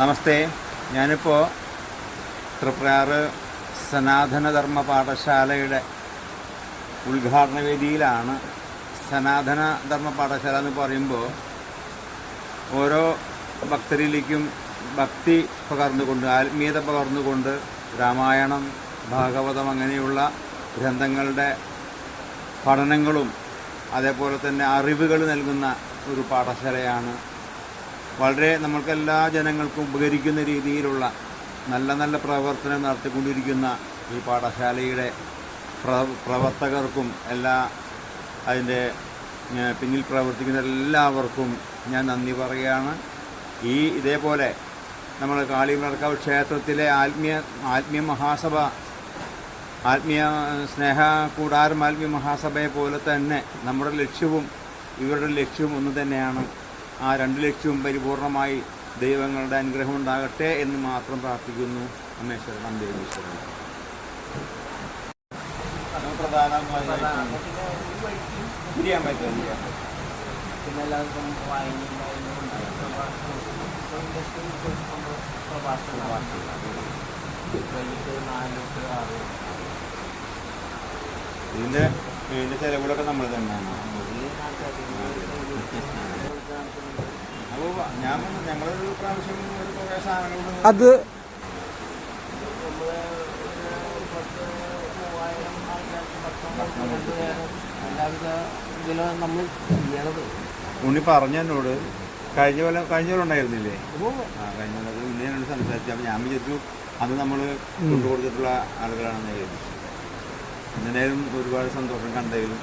നമസ്തേ. ഞാനിപ്പോൾ തൃപ്രയാറ് സനാതനധർമ്മ പാഠശാലയുടെ ഉദ്ഘാടന വേദിയിലാണ്. സനാതന ധർമ്മ പാഠശാല എന്ന് പറയുമ്പോൾ ഓരോ ഭക്തരിലേക്കും ഭക്തി പകർന്നുകൊണ്ട് ആത്മീയത പകർന്നുകൊണ്ട് രാമായണം ഭാഗവതം അങ്ങനെയുള്ള ഗ്രന്ഥങ്ങളുടെ പഠനങ്ങളും അതേപോലെ തന്നെ അറിവുകൾ നൽകുന്ന ഒരു പാഠശാലയാണ് വളരെ നമ്മൾക്ക് എല്ലാ ജനങ്ങൾക്കും ഉപകരിക്കുന്ന രീതിയിലുള്ള നല്ല നല്ല പ്രവർത്തനം നടത്തിക്കൊണ്ടിരിക്കുന്ന ഈ പാഠശാലയുടെ പ്ര- പ്രവർത്തകർക്കും എല്ലാ അതിന്റെ പിന്നിൽ പ്രവർത്തിക്കുന്ന എല്ലാവർക്കും ഞാൻ നന്ദി പറയുകയാണ്. ഈ ഇതേപോലെ നമ്മൾ കാളിമലർക്കാവ് ക്ഷേത്രത്തിലെ ആത്മീയ ആത്മീയ മഹാസഭ ആത്മീയ സ്നേഹ കൂടാരം ആത്മീയ മഹാസഭയെ പോലെ തന്നെ നമ്മുടെ ലക്ഷ്യവും ഇവരുടെ ലക്ഷ്യവും ഒന്ന് തന്നെയാണ്. ആ രണ്ട് ലക്ഷ്യവും പരിപൂർണമായി ദൈവങ്ങളുടെ അനുഗ്രഹം ഉണ്ടാകട്ടെ എന്ന് മാത്രം പ്രാർത്ഥിക്കുന്നു. അമ്മേശ്വരൻ ദേവീശ്വരൻ ഇതിന്റെ തിരിയാൻ ചെലവുകളൊക്കെ നമ്മൾ തന്നെയാണ്. ഞാൻ പറഞ്ഞു, ഞങ്ങളൊരു പ്രാവശ്യം ഒരു കുറേ സാധനങ്ങൾ അത് ഉണ്ണി പറഞ്ഞു എന്നോട് കഴിഞ്ഞ പോലെ കഴിഞ്ഞ പോലെ ഉണ്ടായിരുന്നില്ലേ? അപ്പോൾ ആ കഴിഞ്ഞ പോലെ എന്നോട് സംസാരിച്ചു. അപ്പം ഞാൻ വിചാരിച്ചു അത് നമ്മൾ കൊണ്ടുകൊടുത്തിട്ടുള്ള ആളുകളാണെന്ന് കരുതി എന്തായാലും ഒരുപാട് സന്തോഷം കണ്ടതിലും